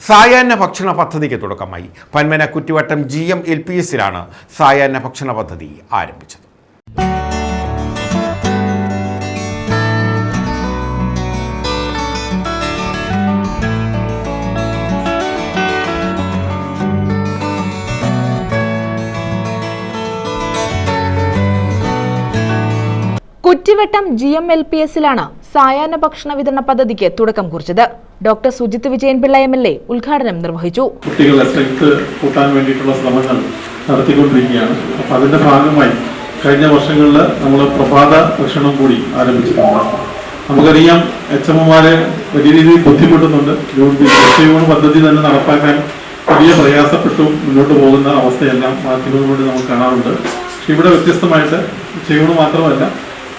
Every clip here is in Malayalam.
സായാഹ്ന ഭക്ഷണ പദ്ധതിക്ക് തുടക്കമായി. Panmana Kuttivattam G M L P എസിലാണ് സായാഹ്ന ഭക്ഷണ പദ്ധതി ആരംഭിച്ചത്. Kuttivattam G M L P എസിലാണ് സായാഹ്ന ഭക്ഷണ വിതരണ പദ്ധതിക്ക് തുടക്കം കുറിച്ചത്. Doctor Sujith Vijayan Pillai M L A ഉദ്ഘാടനം നിർവഹിച്ചു. കുട്ടികളുടെ സ്ട്രെങ്ത് കൂട്ടാൻ വേണ്ടിയിട്ടുള്ള ശ്രമങ്ങൾ നടത്തിക്കൊണ്ടിരിക്കുകയാണ്. അപ്പോൾ അതിന്റെ ഭാഗമായി കഴിഞ്ഞ വർഷങ്ങളിൽ നമ്മൾ പ്രഭാത ഭക്ഷണം കൂടി ആരംഭിച്ചിട്ടുണ്ട്. നമുക്കറിയാം എച്ച് എമ്മമാരെ വലിയ രീതിയിൽ ബുദ്ധിമുട്ടുന്നുണ്ട്. യൂൺ പദ്ധതി തന്നെ നടപ്പാക്കാൻ വലിയ പ്രയാസപ്പെട്ടു മുന്നോട്ട് പോകുന്ന അവസ്ഥയെല്ലാം മാധ്യമങ്ങളിലൂടെ നമുക്ക് കാണാറുണ്ട്. പക്ഷെ ഇവിടെ വ്യത്യസ്തമായിട്ട് ചെയ്യൂണ് മാത്രമല്ല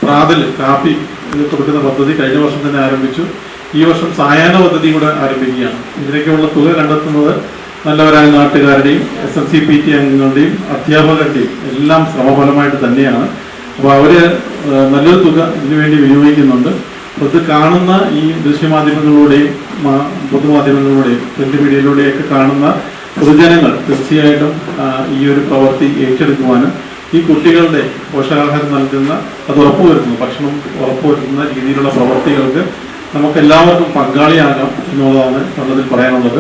പ്രാതൽ കാപ്പി കൊടുക്കുന്ന പദ്ധതി കഴിഞ്ഞ വർഷം തന്നെ ആരംഭിച്ചു. ഈ വർഷം സായാഹ്ന പദ്ധതി കൂടെ ആരംഭിക്കുകയാണ്. ഇതിനൊക്കെയുള്ള തുക കണ്ടെത്തുന്നത് നല്ലവരായ നാട്ടുകാരുടെയും S N C P T അംഗങ്ങളുടെയും അധ്യാപകരുടെയും എല്ലാം ശ്രമഫലമായിട്ട് തന്നെയാണ്. അപ്പോൾ അവർ നല്ലൊരു തുക ഇതിനു വേണ്ടി വിനിയോഗിക്കുന്നുണ്ട്. അപ്പോൾ ഇത് കാണുന്ന ഈ ദൃശ്യമാധ്യമങ്ങളിലൂടെയും പൊതുമാധ്യമങ്ങളിലൂടെയും പ്രിന്റ് മീഡിയയിലൂടെയൊക്കെ കാണുന്ന പൊതുജനങ്ങൾ തീർച്ചയായിട്ടും ഈ ഒരു പ്രവൃത്തി ഏറ്റെടുക്കുവാനും ഈ കുട്ടികളുടെ പോഷകാഹാരം നൽകുന്ന അത് ഉറപ്പുവരുത്തുന്നു. ഭക്ഷണം ഉറപ്പുവരുത്തുന്ന രീതിയിലുള്ള പ്രവൃത്തികൾക്ക് നമുക്ക് എല്ലാവർക്കും പങ്കാളിയാകാം എന്നുള്ളതാണ് നല്ലതിൽ പറയാനുള്ളത്.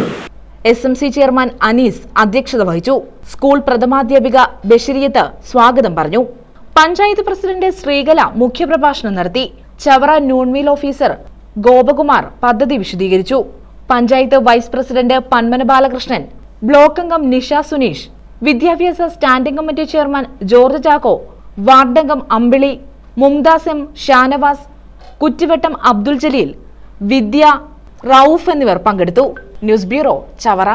S M C chairman Anees അധ്യക്ഷത വഹിച്ചു. സ്കൂൾ പ്രഥമാധ്യാപിക ബഷീരിയത്ത് സ്വാഗതം പറഞ്ഞു. പഞ്ചായത്ത് പ്രസിഡന്റ് ശ്രീകല മുഖ്യപ്രഭാഷണം നടത്തി. ചവറ നൂൺമീൽ ഓഫീസർ ഗോപകുമാർ പദ്ധതി വിശദീകരിച്ചു. Panchayat vice president Panmana Balakrishnan block അംഗം നിഷ സുനീഷ് വിദ്യാഭ്യാസ standing committee chairman George Chacko വാർഡംഗം Ambili Mumtaz M Shanavas Kuttivattam Abdul Jaleel Vidya Rauf എന്നിവർ പങ്കെടുത്തു. News bureau Chavara.